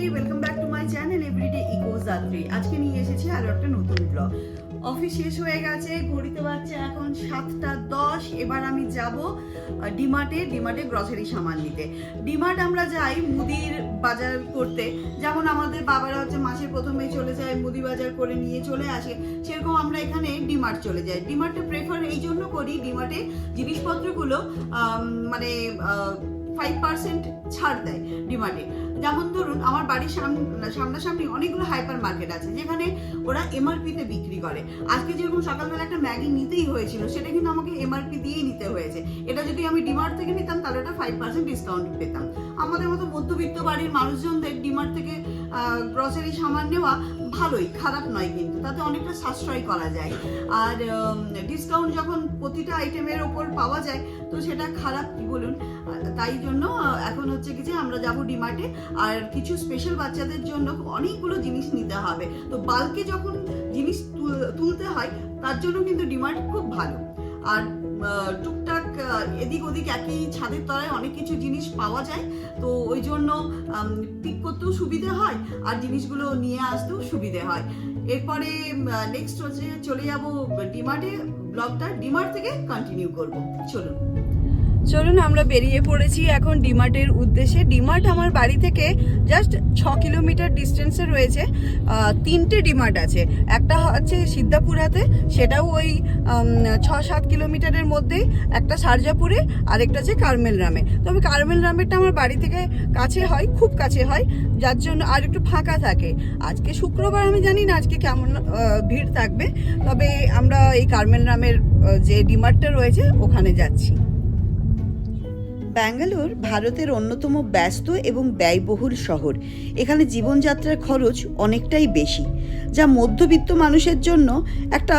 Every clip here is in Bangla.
মাত্রী welcome back to my channel everyday eco যাত্রী আজকে নিয়ে এসেছি আরও একটা নতুন ব্লগ অফিস শেষ হয়ে গেছে, ঘড়িতে বাজছে এখন সাতটা দশ। এবার আমি যাব ডিমার্টে ডিমার্টে গ্রসারি সামান নিতে। ডিমার্ট আমরা যাই মুদির বাজার করতে। যেমন আমাদের বাবারা হচ্ছে মাসের প্রথমেই চলে যায়, মুদি বাজার করে নিয়ে চলে আসে। সেরকম আমরা এখানে ডিমার্ট চলে যাই। ডিমার্টে প্রেফার এই জন্য করি ডিমার্টে জিনিসপত্রগুলো মানে ফাইভ পার্সেন্ট ছাড় দেয় ডিমার্টে যেমন ধরুন, আমার বাড়ির সামনে সামনাসামনি অনেকগুলো হাইপার মার্কেট আছে, যেখানে ওরা এমআরপিতে বিক্রি করে। আজকে যেরকম সকালবেলা একটা ম্যাগি নিতেই হয়েছিল, সেটা কিন্তু আমাকে এমআরপি দিয়েই নিতে হয়েছে। এটা যদি আমি ডিমার্ট থেকে নিতাম, তাহলে ওটা ফাইভ পার্সেন্ট ডিসকাউন্ট পেতাম। আমাদের মতো মধ্যবিত্ত বাড়ির মানুষজনদের ডিমার্ট থেকে গ্রসারি সামান নেওয়া ভালোই, খারাপ নয় কিন্তু। তাতে অনেকটা সাশ্রয় করা যায়। আর ডিসকাউন্ট যখন প্রতিটা আইটেমের ওপর পাওয়া যায়, তো সেটা খারাপ কি বলুন? তাই জন্য এখন হচ্ছে কি যে আমরা যাব ডিমার্টে আর কিছু স্পেশাল বাচ্চাদের জন্য অনেকগুলো জিনিস নিতে হবে। তো বাল্কে যখন জিনিস তুল- তুলতে হয়, তার জন্য কিন্তু ডিমার্ট খুব ভালো। আর টুকটাক এদিক ওদিক একই ছাদের তলায় অনেক কিছু জিনিস পাওয়া যায়। তো ওই জন্য পিক করতেও সুবিধে হয় আর জিনিসগুলো নিয়ে আসতেও সুবিধে হয়। এরপরে নেক্সট হচ্ছে চলে যাব ডিমার্টে ব্লগটা ডিমার্ট থেকে কন্টিনিউ করব। চলুন। চলুন আমরা বেরিয়ে পড়েছি এখন ডিমার্টের উদ্দেশ্যে। ডিমার্ট আমার বাড়ি থেকে জাস্ট ছ কিলোমিটার ডিস্টেন্সে রয়েছে। তিনটে ডিমার্ট আছে। একটা হচ্ছে সিদ্ধাপুরাতে সেটাও ওই ছ সাত কিলোমিটারের মধ্যেই। একটা সারজাপুরে আরেকটা আছে কার্মেল রামে। তবে কার্মেল রামেরটা আমার বাড়ি থেকে কাছে হয়, খুব কাছে হয়। যার জন্য আর একটু ফাঁকা থাকে। আজকে শুক্রবার, আমি জানি না আজকে কেমন ভিড় থাকবে। তবে আমরা এই কার্মেল রামের যে ডিমার্টটা রয়েছে, ওখানে যাচ্ছি। ব্যাঙ্গালোর ভারতের অন্যতম ব্যস্ত এবং ব্যয়বহুল শহর। এখানে জীবনযাত্রার খরচ অনেকটাই বেশি, যা মধ্যবিত্ত মানুষের জন্য একটা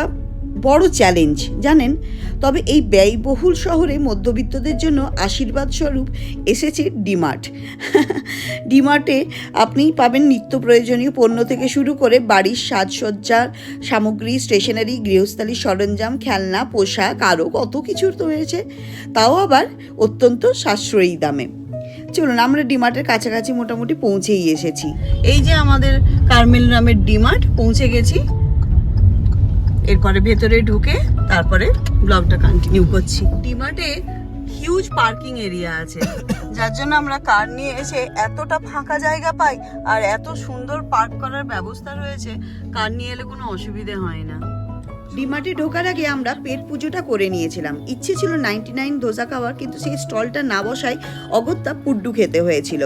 বড় চ্যালেঞ্জ, জানেন? তবে এই ব্যয়বহুল শহরে মধ্যবিত্তদের জন্য আশীর্বাদ স্বরূপ এসেছে ডিমার্ট। ডিমার্টে আপনি পাবেন নিত্য প্রয়োজনীয় পণ্য থেকে শুরু করে বাড়ির সাজসজ্জার সামগ্রী, স্টেশনারি গৃহস্থালী সরঞ্জাম, খেলনা, পোশাক আরও কত কিছু তো রয়েছে। তাও আবার অত্যন্ত সাশ্রয়ী দামে। চলুন, আমরা ডিমার্টের কাছাকাছি মোটামুটি পৌঁছেই এসেছি। এই যে আমাদের কার্মেল নামের ডিমার্ট, পৌঁছে গেছি। এরপরে ভেতরে ঢুকে তারপরে ব্লগটা কন্টিনিউ করছি। ডিমার্টে হিউজ পার্কিং এরিয়া আছে। যার জন্য আমরা কার নিয়ে এসে এতটা ফাঁকা জায়গা পাই আর এত সুন্দর পার্ক করার ব্যবস্থা রয়েছে কার নিয়ে এলে কোনো অসুবিধে হয় না। ডিমার্টে ঢোকার আগে আমরা পেট পুজোটা করে নিয়েছিলাম। ইচ্ছে ছিল নাইনটি নাইন ধোসা খাওয়ার, কিন্তু সেই স্টলটা না বসায় অগত্যা পুড্ডু খেতে হয়েছিল।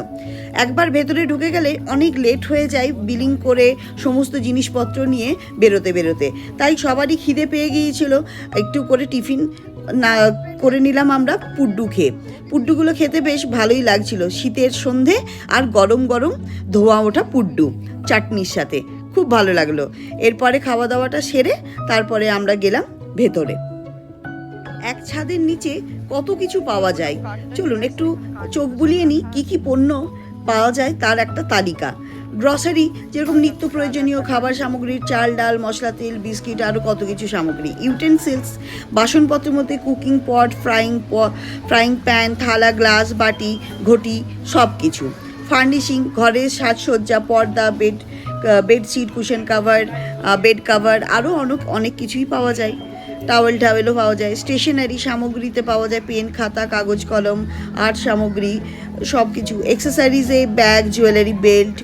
একবার ভেতরে ঢুকে গেলে অনেক লেট হয়ে যায় বিলিং করে সমস্ত জিনিসপত্র নিয়ে বেরোতে বেরোতে। তাই সবারই খিদে পেয়ে গিয়েছিল। একটু করে টিফিন না, করে নিলাম আমরা পুড্ডু খেয়ে। পুড্ডুগুলো খেতে বেশ ভালোই লাগছিল। শীতের সন্ধে আর গরম গরম ধোয়া ওঠা পুড্ডু চাটনির সাথে। খুব ভালো লাগল। এরপরে খাওয়া দাওয়াটা সেরে তারপরে আমরা গেলাম ভেতরে। এক ছাদের নিচে কত কিছু পাওয়া যায়। চলুন একটু চোখ বুলিয়ে নিই, কী কী পণ্য পাওয়া যায় তার একটা তালিকা। গ্রসারি, যেরকম নিত্য প্রয়োজনীয় খাবার সামগ্রী, চাল, ডাল, মশলা, তেল, বিস্কিট আরও কত কিছু সামগ্রী। ইউটেন্সিলস, বাসনপত্রের মধ্যে cooking pot, frying frying pan, থালা, গ্লাস, বাটি, ঘটি সব কিছু ফার্নিশিং, ঘরের সাজসজ্জা, পর্দা, bed bedsheet cushion cover bed cover আরও অনেক অনেক কিছুই পাওয়া যায়। টাওয়েল টাওয়েলও পাওয়া যায়। স্টেশনারি সামগ্রীতে পাওয়া যায়। পেন খাতা, কাগজ, কলম আর্ট সামগ্রী সব কিছু এক্সেসারিজে ব্যাগ জুয়েলারি বেল্ট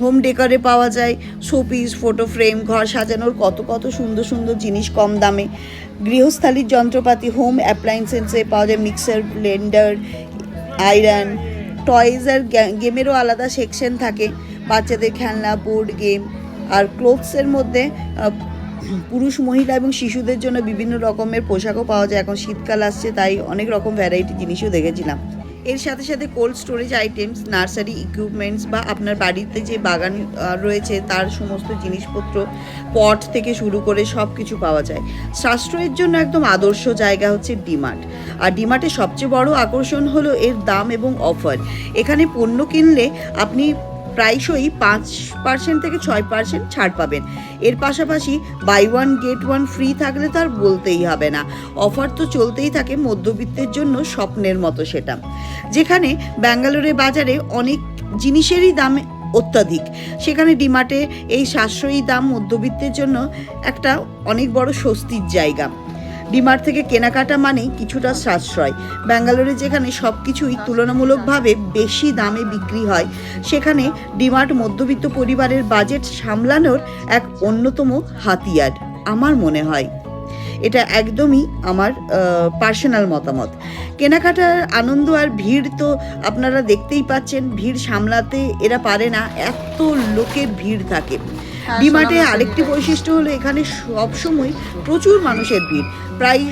হোম ডেকরে পাওয়া যায়। শোপিস ফটো ফ্রেম ঘর সাজানোর কত কত সুন্দর সুন্দর জিনিস কম দামে। গৃহস্থালির যন্ত্রপাতি হোম অ্যাপ্লায়েন্সেসে পাওয়া যায়। মিক্সার ব্লেন্ডার আয়রন টয়েজ আর গেমেরও আলাদা সেকশন থাকে। বাচ্চাদের খেলনা বোর্ড গেম আর ক্লোথসের মধ্যে পুরুষ, মহিলা এবং শিশুদের জন্য বিভিন্ন রকমের পোশাকও পাওয়া যায়। এখন শীতকাল আসছে, তাই অনেক রকম ভ্যারাইটি জিনিসও দেখেছিলাম। এর সাথে সাথে cold storage items nursery equipments বা আপনার বাড়িতে যে বাগান রয়েছে, তার সমস্ত জিনিসপত্র পট থেকে শুরু করে সব কিছু পাওয়া যায়। সাশ্রয়ের জন্য একদম আদর্শ জায়গা হচ্ছে ডিমার্ট আর ডিমার্টের সবচেয়ে বড় আকর্ষণ হলো এর দাম এবং অফার এখানে পণ্য কিনলে আপনি প্রায়শই পাঁচ পার্সেন্ট থেকে ছয় পার্সেন্ট ছাড় পাবেন। এর পাশাপাশি buy one get one free থাকলে তো আর বলতেই হবে না। অফার তো চলতেই থাকে মধ্যবিত্তের জন্য স্বপ্নের মতো সেটা। যেখানে ব্যাঙ্গালোরের বাজারে অনেক জিনিসেরই দামে অত্যাধিক। সেখানে ডিমার্টে এই সাশ্রয়ী দাম মধ্যবিত্তের জন্য একটা অনেক বড় স্বস্তির জায়গা। ডিমার্ট থেকে কেনাকাটা মানেই কিছুটা সাশ্রয়। ব্যাঙ্গালোরে যেখানে সব কিছুই তুলনামূলকভাবে বেশি দামে বিক্রি হয়, সেখানে ডিমার্ট মধ্যবিত্ত পরিবারের বাজেট সামলানোর এক অন্যতম হাতিয়ার, আমার মনে হয়। এটা একদমই আমার পার্সোনাল মতামত। কেনাকাটার আনন্দ আর ভিড় তো আপনারা দেখতেই পাচ্ছেন, ভিড় সামলাতে এরা পারে না, এত লোকের ভিড় থাকে। ডিমার্টে আরেকটি বৈশিষ্ট্য হলো এখানে সবসময় প্রচুর মানুষের ভিড়। প্রায়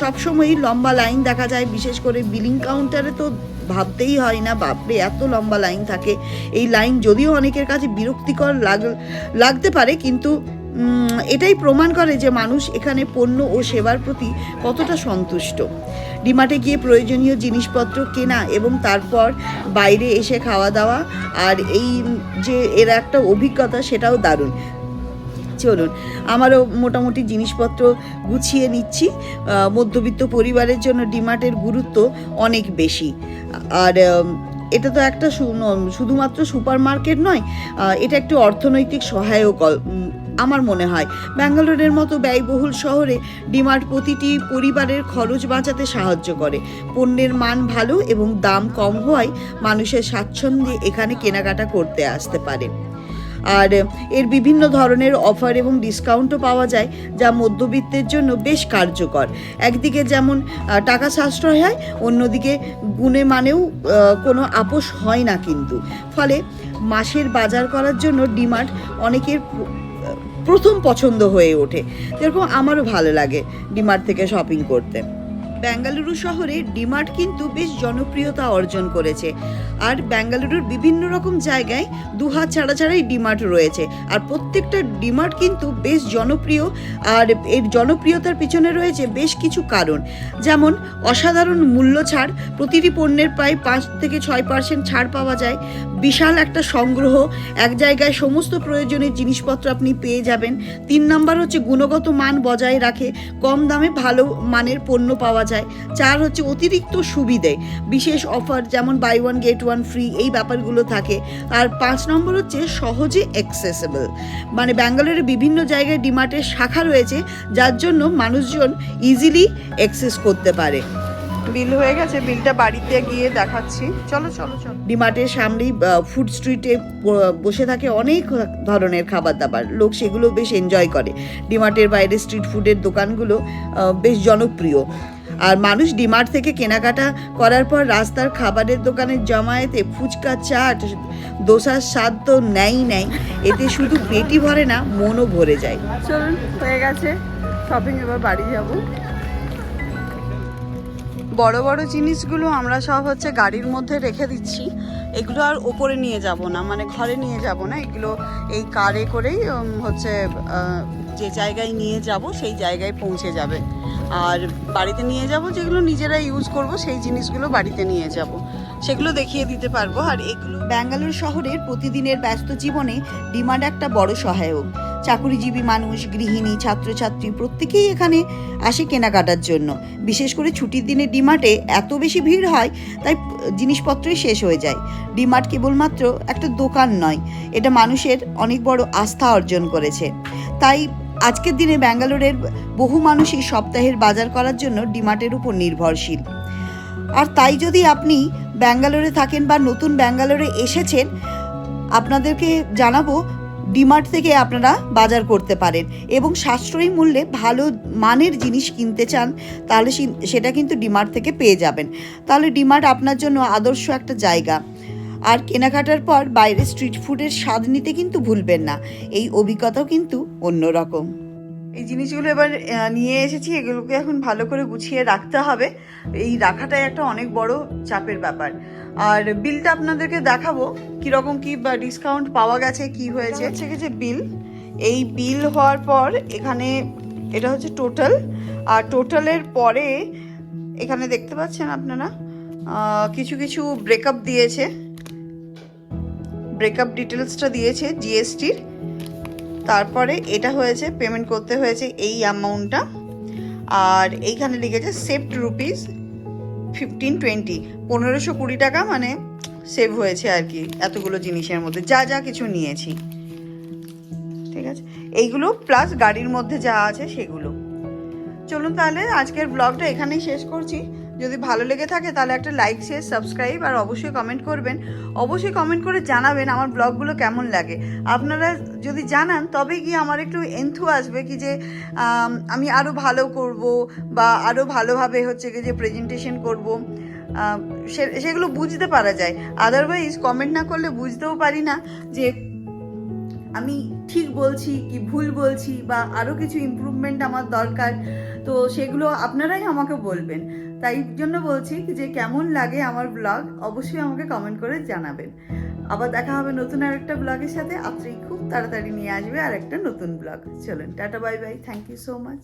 সবসময়ই লম্বা লাইন দেখা যায় বিশেষ করে বিলিং কাউন্টারে তো ভাবতেই হয় না বাপরে এত লম্বা লাইন থাকে। এই লাইন যদিও অনেকের কাছে বিরক্তিকর লাগ লাগতে পারে কিন্তু এটাই প্রমাণ করে যে মানুষ এখানে পণ্য ও সেবার প্রতি কতটা সন্তুষ্ট। ডিমার্টে গিয়ে প্রয়োজনীয় জিনিসপত্র কেনা এবং তারপর বাইরে এসে খাওয়া দাওয়া আর এই যে এর একটা অভিজ্ঞতা সেটাও দারুণ। চলুন, আমারও মোটামুটি জিনিসপত্র গুছিয়ে নিচ্ছি। মধ্যবিত্ত পরিবারের জন্য ডিমার্টের গুরুত্ব অনেক বেশি। আর এটা তো একটা শুধুমাত্র সুপার মার্কেট নয় এটা একটি অর্থনৈতিক সহায়ক আমার মনে হয়। ব্যাঙ্গালোরের মতো ব্যয়বহুল শহরে ডিমার্ট প্রতিটি পরিবারের খরচ বাঁচাতে সাহায্য করে। পণ্যের মান ভালো এবং দাম কম হওয়ায় মানুষের স্বাচ্ছন্দ্যে এখানে কেনাকাটা করতে আসতে পারে। আর এর বিভিন্ন ধরনের অফার এবং ডিসকাউন্টও পাওয়া যায়, যা মধ্যবিত্তের জন্য বেশ কার্যকর। একদিকে যেমন টাকা সাশ্রয় হয়, অন্যদিকে গুণে মানেও কোনো আপোষ হয় না কিন্তু। ফলে মাসের বাজার করার জন্য ডিমার্ট অনেকের প্রথম পছন্দ হয়ে ওঠে। যেরকম আমারও ভালো লাগে ডিমার্ট থেকে শপিং করতে। বেঙ্গালুরু শহরে ডিমার্ট কিন্তু বেশ জনপ্রিয়তা অর্জন করেছে। আর বেঙ্গালুরুর বিভিন্ন রকম জায়গায় দু হাত ছাড়া ছাড়াই ডিমার্ট রয়েছে। আর প্রত্যেকটা ডিমার্ট কিন্তু বেশ জনপ্রিয়। আর এর জনপ্রিয়তার পিছনে রয়েছে বেশ কিছু কারণ। যেমন, অসাধারণ মূল্য ছাড়। প্রতিটি পণ্যের প্রায় পাঁচ থেকে ছয় পার্সেন্ট ছাড় পাওয়া যায়। বিশাল একটা সংগ্রহ। এক জায়গায় সমস্ত প্রয়োজনীয় জিনিসপত্র আপনি পেয়ে যাবেন। তিন নাম্বার হচ্ছে গুণগত মান বজায় রাখে। কম দামে ভালো মানের পণ্য পাওয়া যায়। চার হচ্ছে অতিরিক্ত সুবিধে। বিশেষ অফার যেমন buy one, get one, free এই ব্যাপারগুলো থাকে। আর পাঁচ নম্বর হচ্ছে সহজে অ্যাক্সেসেবল মানে ব্যাঙ্গালোরের বিভিন্ন জায়গায় ডিমার্টের শাখা রয়েছে, যার জন্য মানুষজন ইজিলি অ্যাক্সেস করতে পারে। বিল হয়ে গেছে বিলটা বাড়িতে গিয়ে দেখাচ্ছি। চলো চলো চলো। ডিমার্টের সামনেই ফুড স্ট্রিটে বসে থাকে অনেক ধরনের খাবার দাবার লোক সেগুলো বেশ এনজয় করে। ডিমার্টের বাইরে স্ট্রিট ফুডের দোকানগুলো বেশ জনপ্রিয়। আর মানুষ ডিমার্ট থেকে কেনাকাটা করার পর রাস্তার খাবারের দোকানের জমায়েতে ফুচকা চাট দোসার স্বাদ তো নেই নেই। এতে শুধু পেটই ভরে না মনও ভরে যায়। চলুন হয়ে গেছে। শপিং এবার বাড়ি যাব। বড় বড় জিনিসগুলো আমরা সব হচ্ছে গাড়ির মধ্যে রেখে দিচ্ছি। এগুলো আর ওপরে নিয়ে যাব না মানে ঘরে নিয়ে যাব না। এগুলো এই কারে করেই হচ্ছে যে জায়গায় নিয়ে যাব সেই জায়গায় পৌঁছে যাবে। আর বাড়িতে নিয়ে যাব যেগুলো নিজেরা ইউজ করব, সেই জিনিসগুলো বাড়িতে নিয়ে যাব। সেগুলো দেখিয়ে দিতে পারব। আর এগুলো ব্যাঙ্গালোর শহরের প্রতিদিনের ব্যস্ত জীবনে ডিমান্ড একটা বড় সহায়ক। চাকুরিজীবী মানুষ, গৃহিণী, ছাত্রছাত্রী প্রত্যেকেই এখানে আসে কেনাকাটার জন্য। বিশেষ করে ছুটির দিনে ডিমার্টে এত বেশি ভিড় হয়, তাই জিনিসপত্রই শেষ হয়ে যায়। ডিমার্ট কেবলমাত্র একটা দোকান নয়, এটা মানুষের অনেক বড় আস্থা অর্জন করেছে। তাই আজকের দিনে ব্যাঙ্গালোরের বহু মানুষই সপ্তাহের বাজার করার জন্য ডিমার্টের উপর নির্ভরশীল। আর তাই যদি আপনি ব্যাঙ্গালোরে থাকেন বা নতুন ব্যাঙ্গালোরে এসেছেন, আপনাদেরকে জানাব ডিমার্ট থেকে আপনারা বাজার করতে পারেন এবং সাশ্রয়ী মূল্যে ভালো মানের জিনিস কিনতে চান, তাহলে সেটা কিন্তু ডিমার্ট থেকে পেয়ে যাবেন। তাহলে ডিমার্ট আপনার জন্য আদর্শ একটা জায়গা। আর কেনাকাটার পর বাইরে স্ট্রিট ফুডের স্বাদ নিতে কিন্তু ভুলবেন না। এই অভিজ্ঞতাও কিন্তু অন্যরকম। এই জিনিসগুলো এবার নিয়ে এসেছি, এগুলোকে এখন ভালো করে গুছিয়ে রাখতে হবে। এই রাখাটাই একটা অনেক বড় চাপের ব্যাপার। আর বিলটা আপনাদেরকে দেখাবো কীরকম কি বা ডিসকাউন্ট পাওয়া গেছে কি হয়েছে। হচ্ছে কি যে বিল এই বিল হওয়ার পর এখানে এটা হচ্ছে টোটাল আর টোটালের পরে এখানে দেখতে পাচ্ছেন আপনারা কিছু কিছু ব্রেকআপ দিয়েছে। ব্রেকআপ ডিটেলসটা দিয়েছে জিএসটির তারপরে এটা হয়েছে পেমেন্ট করতে হয়েছে এই অ্যামাউন্টটা আর এইখানে লিখেছে সেফট রুপিস ফিফটিন টোয়েন্টি পনেরোশো কুড়ি টাকা মানে সেভ হয়েছে আর কি এতগুলো জিনিসের মধ্যে, যা যা কিছু নিয়েছি। ঠিক আছে? এইগুলো প্লাস গাড়ির মধ্যে যা আছে সেগুলো। চলুন তাহলে আজকের ব্লগটা এখানেই শেষ করছি। যদি ভালো লেগে থাকে তাহলে একটা লাইক শেয়ার সাবস্ক্রাইব আর অবশ্যই কমেন্ট করবেন। অবশ্যই কমেন্ট করে জানাবেন আমার ব্লগগুলো কেমন লাগে। আপনারা যদি জানান, তবে গিয়ে আমার একটু এন্থু আসবে কি যে, আমি আরও ভালো করব বা আরও ভালোভাবে হচ্ছে কি যে প্রেজেন্টেশন করব। সেগুলো বুঝতে পারা যায়। আদারওয়াইজ কমেন্ট না করলে বুঝতেও পারি না যে আমি ঠিক বলছি কি ভুল বলছি বা আরও কিছু ইম্প্রুভমেন্ট আমার দরকার, তো সেগুলো আপনারাই আমাকে বলবেন। তাই জন্য বলছি যে কেমন লাগে আমার ব্লগ অবশ্যই আমাকে কমেন্ট করে জানাবেন। আবার দেখা হবে নতুন আর একটা ব্লগের সাথে আপনি খুব তাড়াতাড়ি নিয়ে আসবে আর একটা নতুন ব্লগ চলেন, tata bye bye thank you so much